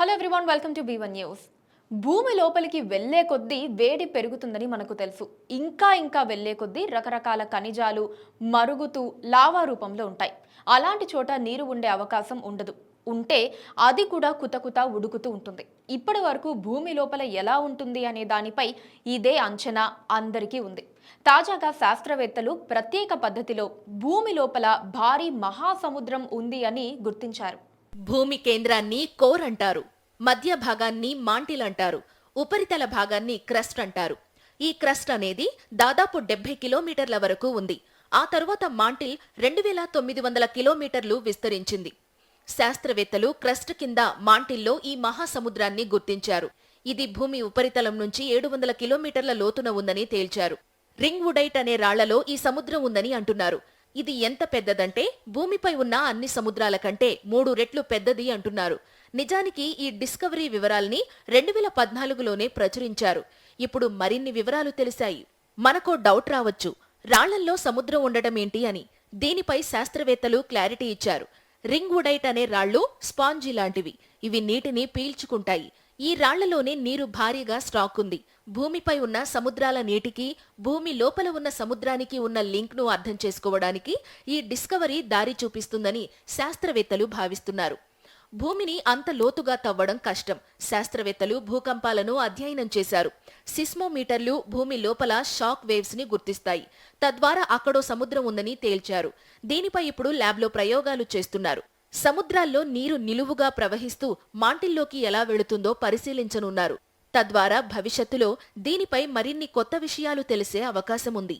Hello everyone welcome to B one news భూమి లోపలికి వెళ్ళే కొద్దీ వేడి పెరుగుతుందని మనకు తెలుసు. ఇంకా ఇంకా వెళ్ళే కొద్దీ రకరకాల ఖనిజాలు మరుగుతూ లావా రూపంలో ఉంటాయి. అలాంటి చోట నీరు ఉండే అవకాశం ఉండదు. ఉంటే అది కూడా కుతకుత ఉడుకుతూ ఉంటుంది. ఇప్పటి వరకు భూమి లోపల ఎలా ఉంటుంది అనే దానిపై ఇదే అంచనా అందరికీ ఉంది. తాజాగా శాస్త్రవేత్తలు ప్రత్యేక పద్ధతిలో భూమి లోపల భారీ మహాసముద్రం ఉంది అని గుర్తించారు. భూమి కేంద్రాన్ని కోర్ అంటారు మధ్య భాగాన్ని మాంటిల్ అంటారు ఉపరితల భాగాన్ని క్రస్ట్ అంటారు. ఈ క్రస్ట్ అనేది దాదాపు డెబ్బై కిలోమీటర్ల వరకు ఉంది. ఆ తరువాత మాంటిల్ రెండు వేల తొమ్మిది వందల కిలోమీటర్లు విస్తరించింది. శాస్త్రవేత్తలు క్రస్ట్ కింద మాంటిల్లో ఈ మహాసముద్రాన్ని గుర్తించారు. ఇది భూమి ఉపరితలం నుంచి ఏడు వందల కిలోమీటర్ల లోతున ఉందని తేల్చారు. రింగ్ వుడైట్ అనే రాళ్ళలో ఈ సముద్రం ఉందని అంటున్నారు. ఇది ఎంత పెద్దదంటే భూమిపై ఉన్న అన్ని సముద్రాల కంటే మూడు రెట్లు పెద్దది అంటున్నారు. నిజానికి ఈ డిస్కవరీ వివరాల్ని రెండు వేల పద్నాలుగులోనే ప్రచురించారు. ఇప్పుడు మరిన్ని వివరాలు తెలిసాయి మనకో డౌట్ రావచ్చు. రాళ్ళల్లో సముద్రం ఉండటం ఏంటి అని. దీనిపై శాస్త్రవేత్తలు క్లారిటీ ఇచ్చారు. రింగ్ వుడైట్ అనే రాళ్ళు స్పాంజీ లాంటివి. ఇవి నీటిని పీల్చుకుంటాయి. ఈ రాళ్ళలోనే నీరు భారీగా స్టాక్ ఉంది. భూమిపై ఉన్న సముద్రాల నీటికి భూమి లోపల ఉన్న సముద్రానికి ఉన్న లింక్ను అర్థం చేసుకోవడానికి ఈ డిస్కవరీ దారి చూపిస్తుందని శాస్త్రవేత్తలు భావిస్తున్నారు. భూమిని అంత లోతుగా తవ్వడం కష్టం. శాస్త్రవేత్తలు భూకంపాలను అధ్యయనం చేశారు. సిస్మోమీటర్లు భూమి లోపల షాక్ వేవ్స్ని గుర్తిస్తాయి. తద్వారా అక్కడో సముద్రం ఉందని తేల్చారు. దీనిపై ఇప్పుడు ల్యాబ్లో ప్రయోగాలు చేస్తున్నారు. సముద్రాల్లో నీరు నిలువుగా ప్రవహిస్తూ మాంటిల్లోకి ఎలా వెళుతుందో పరిశీలించనున్నారు. తద్వారా భవిష్యత్తులో దీనిపై మరిన్ని కొత్త విషయాలు తెలిసే అవకాశముంది.